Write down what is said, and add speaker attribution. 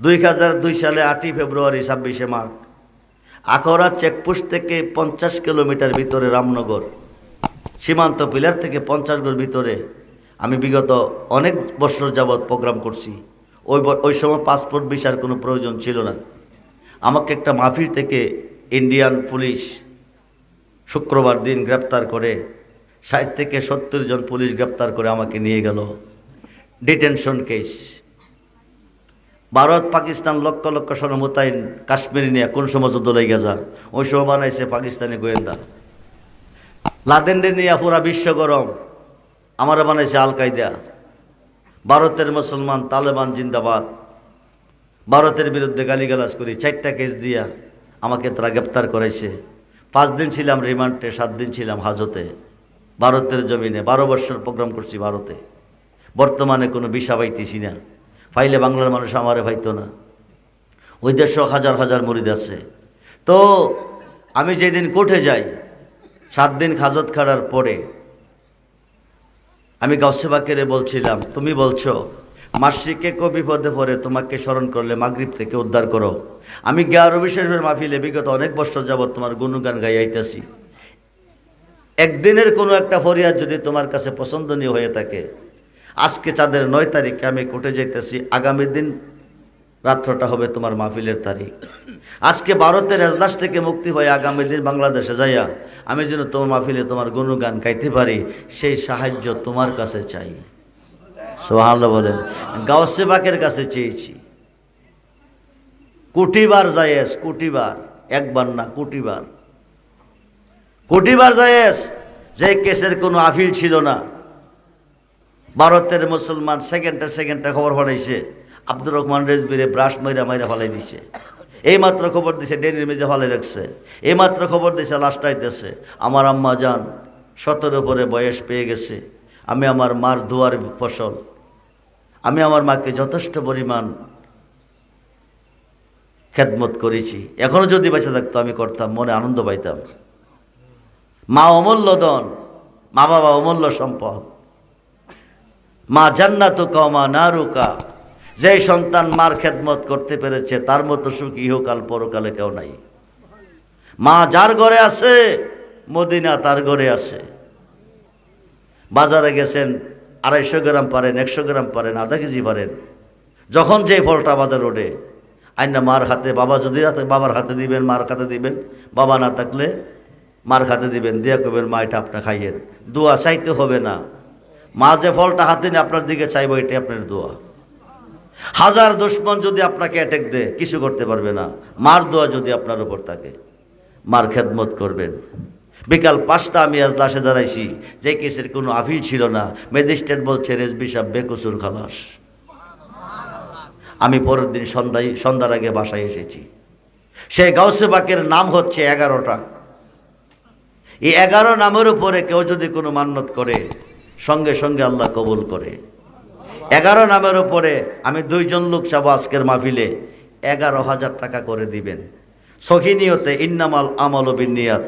Speaker 1: দুই হাজার দুই সালে আটই ফেব্রুয়ারি ছাব্বিশে মাঘ। আখড়া চেকপোস্ট থেকে পঞ্চাশ কিলোমিটার ভিতরে রামনগর। সীমান্ত পিলার থেকে পঞ্চাশ গড় ভিতরে। আমি বিগত অনেক বছর যাবৎ প্রোগ্রাম করছি। ওই ওই সময় পাসপোর্ট ভিসার কোনো প্রয়োজন ছিল না। আমাকে একটা মাহফিল থেকে ইন্ডিয়ান পুলিশ শুক্রবার দিন গ্রেপ্তার করে, ষাট থেকে সত্তর জন পুলিশ গ্রেপ্তার করে আমাকে নিয়ে গেল। Detention case. ভারত, পাকিস্তান লক্ষ লক্ষ সন মোতায়েন কাশ্মীর নিয়ে কোন সময় যুদ্ধ লেগে যা ওই সময় বানাইছে পাকিস্তানি গোয়েন্দা। লাদেনদের নিয়ে পুরা বিশ্ব গরম। আমারা বানাইছে আল কায়দা ভারতের মুসলমান, তালেবান জিন্দাবাদ। ভারতের বিরুদ্ধে গালিগালাজ করি, চারটা কেস দিয়া আমাকে তারা গ্রেপ্তার করাইছে। পাঁচ দিন ছিলাম রিমান্ডে, সাত দিন ছিলাম হাজতে। ভারতের জমিনে বারো বছর প্রোগ্রাম করছি ভারতে। বর্তমানে কোনো বিষা পাইতেছি না। পাইলে বাংলার মানুষ আমারে পাইতো না। ওই দেশও হাজার হাজার মুরিদ আছে। তো আমি যেদিন কোর্টে যাই, সাত দিন খাজত খাড়ার পরে, আমি গাউসেবাকেরে বলছিলাম, তুমি বলছো, মাসিকে কো বিপদে পড়ে, তোমাকে স্মরণ করলে মাগরিব থেকে উদ্ধার করো। আমি জ্ঞার বিশেষের মাহফিলে বিগত অনেক বছর যাবৎ তোমার গুণগান গাইয়াইতেছি। একদিনের কোনো একটা ফরিয়াদ যদি তোমার কাছে পছন্দনীয় হয়ে থাকে আজকে চাঁদের নয় তারিখে আমি কোর্টে যাইতেছি। আগামী দিন রাত্রটা হবে তোমার মাহফিলের তারিখ। আজকে ভারতের এজলাস থেকে মুক্তি হয়ে আগামী দিন বাংলাদেশে যাইয়া আমি যেন তোমার মাহফিলে তোমার গুণগান গাইতে পারি, সেই সাহায্য তোমার কাছে চাই। সোহাল বলেন, গাউসে বাকের কাছে চেয়েছি। কোটিবার যায়েস কোটিবার, একবার না, কোটিবার। কোটিবার যায়েস যে কেসের কোনো আফিল ছিল না। ভারতের মুসলমান সেকেন্ডে সেকেন্ডে খবর পাঠাইছে, আব্দুর রহমান রেজবিরে ব্রাশ মাইরা মাইরা ফালাই দিছে। এই মাত্র খবর দিছে ডেনির মেজে ফালাই রাখছে। এই মাত্র খবর দিছে লাস্টাইতেছে আমার আম্মা যান, সতেরো পরে বয়স পেয়ে গেছে। আমি আমার মার দুয়ার ফসল। আমি আমার মাকে যথেষ্ট পরিমাণ খেদমত করেছি। এখনও যদি বেঁচে থাকতো আমি করতাম, মনে আনন্দ পাইতাম। মা অমূল্য দন মা বাবা অমূল্য সম্পদ। মা জান্নাতু কমা নারুকা। যে সন্তান মার খেদমত করতে পেরেছে, তার মতো সুখ ইহকাল পরকালে কেউ নাই। মা যার ঘরে আছে, মদিনা তার ঘরে আছে। বাজারে গেছেন, আড়াইশো গ্রাম পারেন, একশো গ্রাম পারেন, আধা কেজি পারেন। যখন যে ফলটা বাজার ওঠে, আইনা মার হাতে, বাবা যদি বাবার হাতে দিবেন, মার হাতে দিবেন, বাবা না থাকলে মার হাতে দিবেন। দিয়া কবেন মা, এটা আপনি খাইয়েন। দোয়া চাইতে হবে না। মা যে ফলটা হাতে নিয়ে আপনার দিকে চাইব, এটাই আপনার দোয়া। হাজার দুশ্মন যদি আপনাকে অ্যাটেক দেয়, কিছু করতে পারবে না। মার দোয়া যদি আপনার উপর থাকে। মার খেদমত করবেন। বিকাল পাঁচটা আমি আজ লাশে দাঁড়াইছি, যে কেসের কোনো আফিল ছিল না। ম্যাজিস্ট্রেট বলছে, রেজবি সাহেব বেকসুর খালাস। আমি পরের দিন সন্ধ্যায়, সন্ধ্যার আগে বাসায় এসেছি। সে গাউসে বাকের নাম হচ্ছে এগারোটা। এই এগারো নামের উপরে কেউ যদি কোনো মান্যত করে সঙ্গে সঙ্গে আল্লাহ কবুল করে। এগারো নামের ওপরে আমি দুইজন লোক চাবো আজকের মাহফিলে, এগারো হাজার টাকা করে দিবেন। সখিনী হতে ইন্নামাল আমল বিনিয়াত